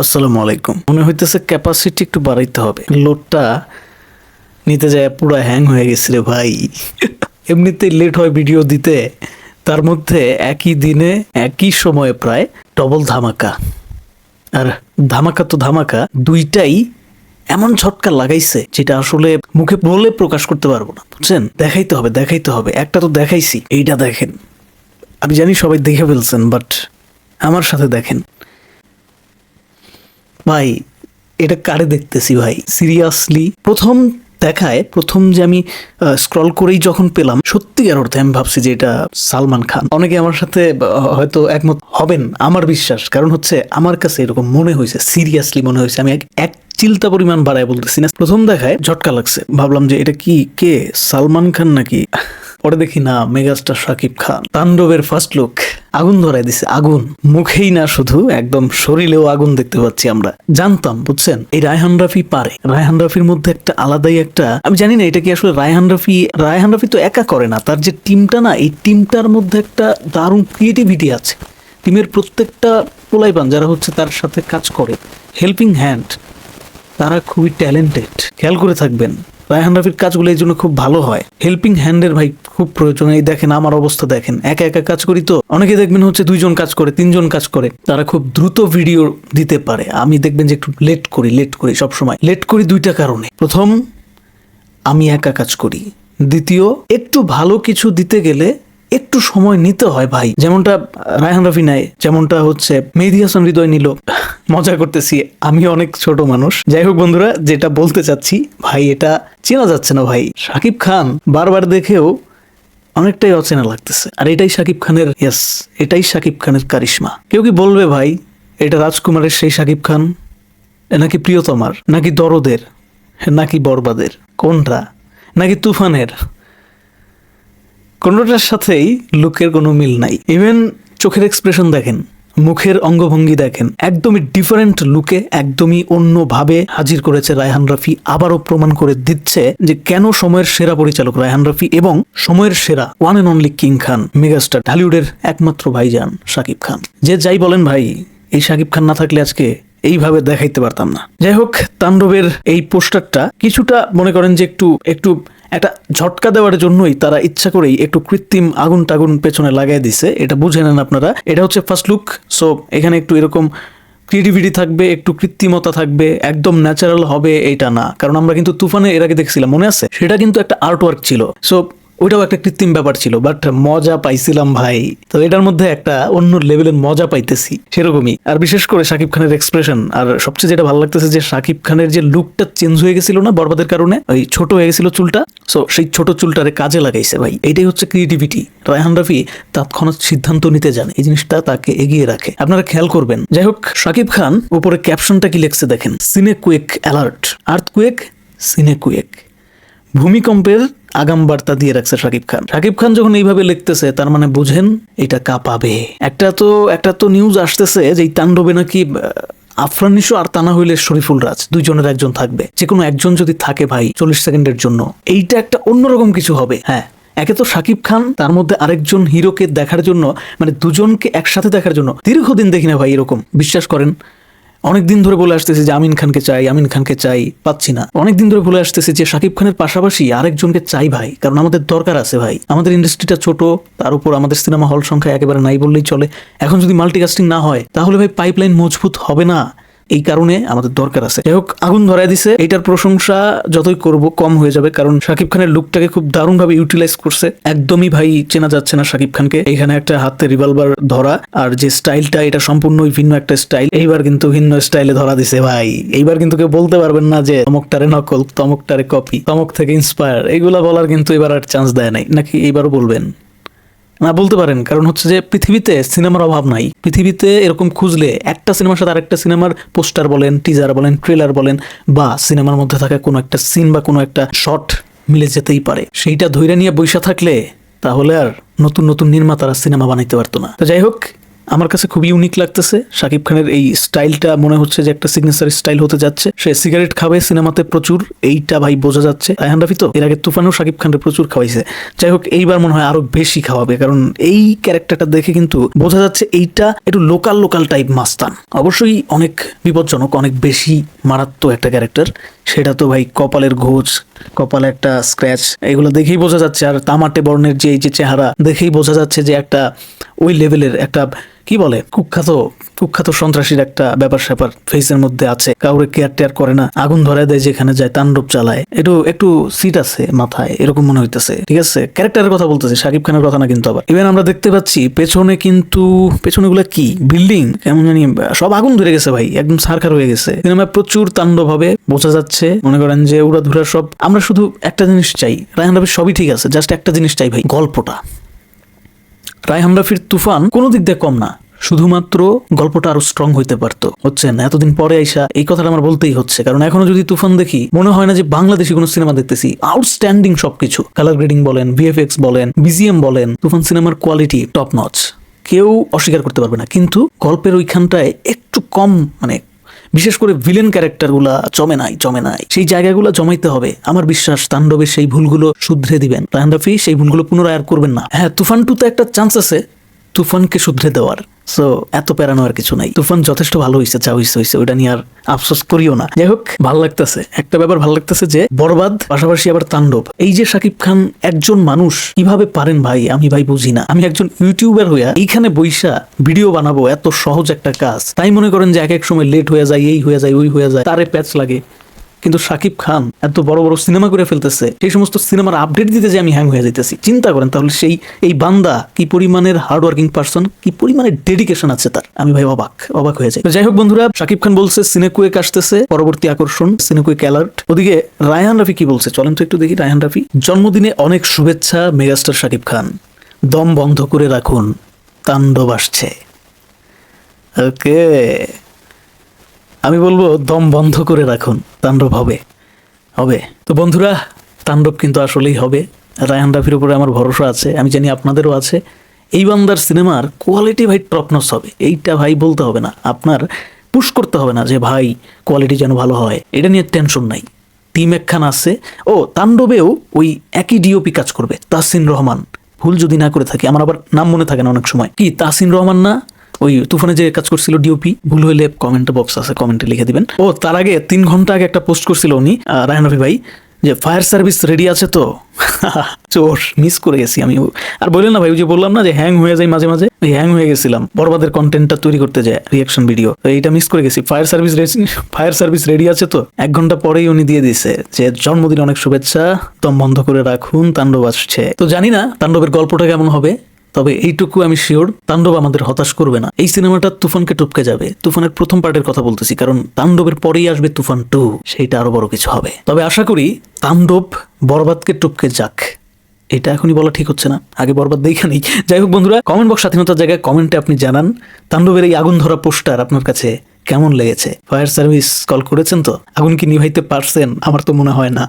আসসালামু আলাইকুম। মনে হইতেছে ক্যাপাসিটি একটু বাড়াইতে হবে। লোডটা নিতে যায় পুরো হ্যাং হয়ে গেছে রে ভাই। এমনিতে লেট হয় ভিডিও দিতে, তার মধ্যে একই দিনে, একই সময়ে প্রায় ডবল ধামাকা। আর ধামাকা তো ধামাকা, দুইটাই এমন ঝটকা লাগাইছে যেটা আসলে মুখে বলে প্রকাশ করতে পারব না, বুঝছেন? দেখাইতে হবে দেখাইতে হবে। একটা তো দেখাইছি, এইটা দেখেন। আমি জানি সবাই দেখে ফেলছেন বাট আমার সাথে দেখেন। ভাই, এটা কারে দেখতেছি ভাই? সিরিয়াসলি প্রথম দেখায়, প্রথম যে আমি স্ক্রল করেই যখন পেলাম সত্যিকার অর্থে আমি ভাবছি যে এটা সালমান খান। অনেকে আমার সাথে হয়তো একমত হবেন, আমার বিশ্বাস। কারণ হচ্ছে, আমার কাছে এরকম মনে হয়েছে সিরিয়াসলি মনে হয়েছে। আমি এক- চিন্তা পরিমাণ বাড়ায় বলতেছি না। প্রথম দেখায় ঝটকা লাগছে। ভাবলাম যে এটা কি, কে? সালমান খান নাকি? পরে দেখি না, মেগাস্টার শাকিব খান। তাণ্ডবের ফার্স্ট লুক আগুন ধরাই দিছে, আগুন। মুখেই না শুধু, একদম শরীরেও আগুন দেখতে পাচ্ছি আমরা। জানতাম, বুঝছেন? এই রায়হান রাফি পারে। রায়হান রাফির মধ্যে একটা আলাদাই একটা, আমি জানি না এটা কি আসলে রায়হান রাফি রায়হান রাফি তো একা করে না, তার যে টিমটা না, এই টিমটার মধ্যে একটা দারুণ ক্রিয়েটিভিটি আছে। টিমের প্রত্যেকটা পোলাইপান যারা হচ্ছে তার সাথে কাজ করে হেল্পিং হ্যান্ড তারা খুবই ট্যালেন্টেড খেয়াল করে থাকবেন, রায়হান রাফির কাজগুলো এই জন্য খুব ভালো হয়। হেল্পিং হ্যান্ডের ভাই খুব প্রয়োজন এই দেখেন, আমার অবস্থা দেখেন। একা একা কাজ করি তো, অনেকে দেখবেন হচ্ছে দুইজন কাজ করে, তিনজন কাজ করে। তারা খুব দ্রুত ভিডিও দিতে পারে। আমি দেখবেন যে একটু লেট করি লেট করি সব সময় লেট করি দুইটা কারণে। প্রথম, আমি একা কাজ করি। দ্বিতীয়, একটু ভালো কিছু দিতে গেলে একটু সময় নিতে হয় ভাই। যেমনটা রায়হান রাফি নেয়, যেমনটা হচ্ছে মেহেদি হাসান হৃদয় নিল। মজা করতেছি আমি অনেক ছোট মানুষ। যাই হোক বন্ধুরা, যেটা বলতে চাচ্ছি, ভাই, এটা চেনা যাচ্ছে না ভাই। সাকিব খান বারবার দেখেও অনেকটাই অচেনা লাগতেছে। আর এটাই শাকিব খানের ইয়েস এটাই শাকিব খানের কারিশমা। কেউ কি বলবে ভাই, এটা রাজকুমারের সেই শাকিব খান? নাকি প্রিয়তমার, নাকি দরদের নাকি বরবাদের? কোনটা নাকি তুফানের? কোনোটার সাথেই লুকের কোনো মিল নাই। ইভেন চোখের এক্সপ্রেশন দেখেন মুখের অঙ্গভঙ্গি দেখেন। একদমই ডিফারেন্ট লুকে একদমই অন্যভাবে হাজির করেছে রায়হান রাফি। আবারও প্রমাণ করে দিচ্ছে যে কেন সময়ের সেরা পরিচালক রায়হান রাফি এবং সময়ের সেরা one and only king Khan megastar ঢালিউডের একমাত্র ভাইজান শাকিব খান। যে যাই বলেন ভাই, এই শাকিব খান না থাকলে আজকে এইভাবে দেখাইতে পারতাম না। যাই হোক, তাণ্ডবের এই পোস্টারটা কিছুটা মনে করেন যে একটু একটু একটা ঝটকা দেওয়ার জন্যই তারা ইচ্ছা করেই একটু কৃত্রিম আগুন টাগুন পেছনে লাগাই দিছে। এটা বুঝে নেন আপনারা। এটা হচ্ছে ফার্স্ট লুক সো এখানে একটু এরকম ক্রিয়েটিভিটি থাকবে, একটু কৃত্রিমতা থাকবে, একদম ন্যাচারাল হবে এটা না। কারণ আমরা কিন্তু তুফানে এর আগে দেখছিলাম, মনে আছে? সেটা কিন্তু একটা আর্ট ওয়ার্ক ছিল। সো ওইটাও একটা কৃত্রিম ব্যাপার ছিল বাট মজা পাইছিলাম ভাই। তো এটার মধ্যে একটা অন্য লেভেলের মজা পাইতেছি, সেরকমই। আর বিশেষ করে শাকিব খানের এক্সপ্রেশন আর সবচেয়ে যেটা ভালো লাগতেছে যে শাকিব খানের যে লুকটা চেঞ্জ হয়ে গেছিল না, বরবাদের কারণে, ওই ছোট হয়ে গেছিল চুলটা সো সেই ছোট চুলটারে কাজে লাগাইছে ভাই। এটাই হচ্ছে ক্রিয়েটিভিটি রায়হান রাফি তৎক্ষণাৎ সিদ্ধান্ত নিতে জানে এই জিনিসটা তাকে এগিয়ে রাখে। আপনারা খেয়াল করবেন যাই হোক শাকিব খান উপরে ক্যাপশনটা কি লিখছে দেখেন সিনে কুয়েক অ্যালার্ট আর্থ কুয়েক সিনে কুয়েক ভূমিকম্পের আগাম বার্তা দিয়ে রাখছে শাকিব খান। শাকিব খান যখন এইভাবে লিখতেছে তার মানে বুঝেন এটা কাঁপাবে। একটা তো একটা তো নিউজ আসতেছে যে এই তাণ্ডবে নাকি আহ, আফরান নিশো আর তা না হইলে শরীফুল রাজ দুইজনের একজন থাকবে। যে কোনো একজন যদি থাকে ভাই চল্লিশ সেকেন্ডের জন্য। এইটা একটা অন্যরকম কিছু হবে। হ্যাঁ একে তো শাকিব খান তার মধ্যে আরেকজন হিরোকে দেখার জন্য মানে দুজনকে একসাথে দেখার জন্য দীর্ঘদিন দেখি না ভাই এরকম। বিশ্বাস করেন অনেক দিন ধরে বলে আসতেছে যে আমিন খানকে চাই, আমিন খানকে চাই, পাচ্ছি না। অনেক দিন ধরে বলে আসতেছে যে শাকিব খানের পাশাপাশি আরেকজনকে চাই ভাই, কারণ আমাদের দরকার আছে ভাই। আমাদের ইন্ডাস্ট্রিটা ছোট, তার উপর আমাদের সিনেমা হল সংখ্যা একেবারে নাই বললেই চলে। এখন যদি মাল্টিকাস্টিং না হয়, তাহলে ভাই পাইপলাইন মজবুত হবে না। এই কারণে আমাদের দরকার আছে। যাই হোক, আগুন ধরায় দিছে। এটার প্রশংসা যতই করব কম হয়ে যাবে, কারণ শাকিব খানের লুকটাকে খুব দারুণভাবে ইউটিলাইজ করছে। একদমই ভাই চেনা যাচ্ছে না শাকিব খানকে। এখানে একটা হাতে রিভলভার ধরা, আর যে স্টাইলটা এটা সম্পূর্ণই ভিন্ন একটা স্টাইল এইবার কিন্তু ভিন্ন স্টাইলে ধরা দিছে ভাই। এইবার কিন্তু কেউ বলতে পারবেন না যে তমকটারে নকল তমকটারে কপি তমক থেকে ইন্সপায়ার এইগুলা বলার কিন্তু এবার আর চান্স দেয় নাই। নাকি এইবারও বলবেন? না, বলতে পারেন। কারণ হচ্ছে যে পৃথিবীতে সিনেমার অভাব নাই। পৃথিবীতে এরকম খুঁজলে একটা সিনেমার সাথে আরেকটা সিনেমার পোস্টার বলেন টিজার বলেন ট্রেলার বলেন, বা সিনেমার মধ্যে থাকা কোনো একটা সিন বা কোনো একটা শট মিলে যেতেই পারে। সেইটা ধৈর্য নিয়ে বৈশা থাকলে তাহলে আর নতুন নতুন নির্মাতারা সিনেমা বানাইতে পারতো না। তো যাই হোক আমার কাছে খুবই ইউনিক লাগতেছে। শাকিব খানের এই স্টাইলটা মনে হচ্ছে যে একটা সিগনেচার স্টাইল হতে যাচ্ছে। সে সিগারেট খাবে, সিনেমাতে প্রচুর, এইটা ভাই বোঝা যাচ্ছে। রায়হান রাফি তো? এর আগে তুফানেও শাকিব খানের প্রচুর খাওয়াইছে। যাই হোক, এইবার মনে হয় আরও বেশি খাওয়াবে, কারণ এই ক্যারেক্টারটা দেখে কিন্তু বোঝা যাচ্ছে এইটা একটু লোকাল লোকাল টাইপ মাস্তান। অবশ্যই অনেক বিপজ্জনক, অনেক বেশি মারাত্মক একটা ক্যারেক্টার সেটা তো ভাই কপালের ঘোষ কপালে একটা স্ক্র্যাচ এগুলো দেখেই বোঝা যাচ্ছে। আর তামাটে বর্ণের যে, এই যে চেহারা, দেখেই বোঝা যাচ্ছে যে একটা ওই লেভেলের একটা কি বলে? কুখ্যাত কুখ্যাত সন্ত্রাসীর একটা ব্যাপার স্যাপার ফেসের মধ্যে আছে। কাউরে কেয়ার টেয়ার করে না। আগুন ধরায় দেয় যেখানে যায়, তাণ্ডব চালায়। একটু একটু সিট আছে মাথায়, এরকম মনে হইতেছে। ঠিক আছে? ক্যারেক্টারের কথা বলতেছে শাকিব খানের কথা না কিন্তু আবার। ইভেন আমরা দেখতে পাচ্ছি, পেছনে কিন্তু পেছনে গুলা কি? বিল্ডিং কেমন জানি, সব আগুন ধরে গেছে ভাই, একদম সারখার হয়ে গেছে। সিনেমায় প্রচুর তাণ্ডব হবে, বোঝা যাচ্ছে। মনে করেন যে উড়া ধুরা সব, আমরা শুধু একটা জিনিস চাই। রায়হান রাফির সবই ঠিক আছে জাস্ট একটা জিনিস চাই ভাই, গল্পটা। রায়হান রাফির তুফান কোনো দিক দিয়ে কম না। শুধুমাত্র গল্পটা আরও স্ট্রং হইতে পারতো। না, এতদিন পরে আইসা এই কথাটা আমার বলতেই হচ্ছে। কারণ এখনও যদি তুফান দেখি, মনে হয় না যে বাংলাদেশি কোনো সিনেমা দেখতেছি। আউটস্ট্যান্ডিং সবকিছু। কালার গ্রেডিং বলেন ভিএফএক্স বলেন বিজিএম বলেন, তুফান সিনেমার কোয়ালিটি টপ নচ কেউ অস্বীকার করতে পারবে না। কিন্তু গল্পের ওইখানটায় একটু কম মানে বিশেষ করে ভিলেন ক্যারেক্টারগুলা জমে নাই জমে নাই। সেই জায়গাগুলো জমাইতে হবে। আমার বিশ্বাস তাণ্ডবের সেই ভুলগুলো শুধরে দিবেন। রায়হান রাফি সেই ভুলগুলো পুনরায় আর করবেন না। হ্যাঁ তুফান টু টুতে একটা চান্স আছে। তুফানকে শুধরে দেওয়ার। সো এত প্যারানো আর কিছু নাই। তুফান যথেষ্ট ভালো হয়েছে যা হয়েছে হয়েছে ওটা নিয়ে আর আফসোস করিও না। যাই হোক, ভালো লাগতেছে। একটা ব্যাপার ভালো লাগতেছে যে, বরবাদ, পাশাপাশি আবার তাণ্ডব। এই যে শাকিব খান একজন মানুষ, কীভাবে পারেন ভাই? আমি ভাই বুঝি না। আমি একজন ইউটিউবার হইয়া এইখানে বইসা ভিডিও বানাবো, এত সহজ একটা কাজ। তাই মনে করেন যে এক এক সময় লেট হয়ে যায়, এই হয়ে যায়, ওই হয়ে যায়, তারে প্যাচ লাগে। কিন্তু শাকিব খান এত বড় বড় সিনেমা করে ফেলতেছে, সেই সমস্ত সিনেমার আপডেট দিতে যে আমি হ্যাং হয়ে যাইতেছি। চিন্তা করেন তাহলে সেই, এই বান্দা কি পরিমাণের হার্ড ওয়ার্কিং পার্সন কি পরিমাণের ডেডিকেশন আছে তার? আমি ভাই অবাক অবাক হয়ে যাই। যাই হোক বন্ধুরা শাকিব খান বলছে সিনেকুয়েক আসতেছে, পরবর্তী আকর্ষণ সিনেকুয়েক অ্যালার্ট ওদিকে রায়হান রাফি কি বলছে? চলেন তো একটু দেখি রায়হান রাফি। জন্মদিনে অনেক শুভেচ্ছা, মেগাস্টার শাকিব খান। দম বন্ধ করে রাখুন, তাণ্ডব আসছে। ওকে। আমি বলব, দম বন্ধ করে রাখুন, তাণ্ডব হবে। হবে। তো বন্ধুরা, তাণ্ডব কিন্তু আসলেই হবে। রায়হান রাফির উপরে আমার ভরসা আছে, আমি জানি আপনাদেরও আছে। এই বান্দার সিনেমার কোয়ালিটি ভাই টপনস হবে। এইটা ভাই বলতে হবে না। আপনার পুশ করতে হবে না যে, ভাই কোয়ালিটি যেন ভালো হয়। এটা নিয়ে টেনশন নাই। টিম একখান আছে। ও, তাণ্ডবেও ওই একই ডিওপি কাজ করবে তাসিন রহমান। ভুল যদি না করে থাকি, আমার আবার নাম মনে থাকে না অনেক সময়। কি তাসিন রহমান না? ওই তুফানে যে কাজ করছিল ডিওপি ভুল হইলে কমেন্ট বক্স আছে কমেন্টে লিখে দিবেন। ও, তার আগে তিন ঘণ্টা আগে একটা পোস্ট করছিল উনি রফি ভাই, যে ফায়ার সার্ভিস রেডি আছে তো? চোর মিস করে গেছি আমি। আর বললেন না ভাই যে বললাম না যে হ্যাং হয়ে যায় মাঝে মাঝে? ওই হ্যাং হয়ে গেছিলাম, বরবাদের কন্টেন্টটা তৈরি করতে যায় রিয়াকশন ভিডিও তো এইটা মিস করে গেছি। Fire service fire service ready আছে তো? এক ঘণ্টা পরেই উনি দিয়ে দিছে যে, জন্মদিন অনেক শুভেচ্ছা, দম বন্ধ করে রাখুন, তাণ্ডব আসছে। তো জানি না তাণ্ডবের গল্পটা কেমন হবে। তবে এইটুকু আমি শিওর তাণ্ডব আমাদের হতাশ করবে না। এই সিনেমাটা তুফানকে টুপকে যাবে। তুফানের প্রথম পার্টের কথা বলতেছি, কারণ তাণ্ডবের পরেই আসবে তুফান টু সেইটা আরও বড় কিছু হবে। তবে আশা করি তাণ্ডব বরবাদকে টুপকে যাক। এটা এখনই বলা ঠিক হচ্ছে না। আগে বরবাদ দেখা নেই। যাই হোক বন্ধুরা কমেন্ট বক্স স্বাধীনতার জায়গায় কমেন্টে আপনি জানান, তাণ্ডবের এই আগুন ধরা পোস্টার আপনার কাছে কেমন লেগেছে? ফায়ার সার্ভিস কল করেছেন তো? আগুন কি নিভাইতে পারছেন? আমার তো মনে হয় না।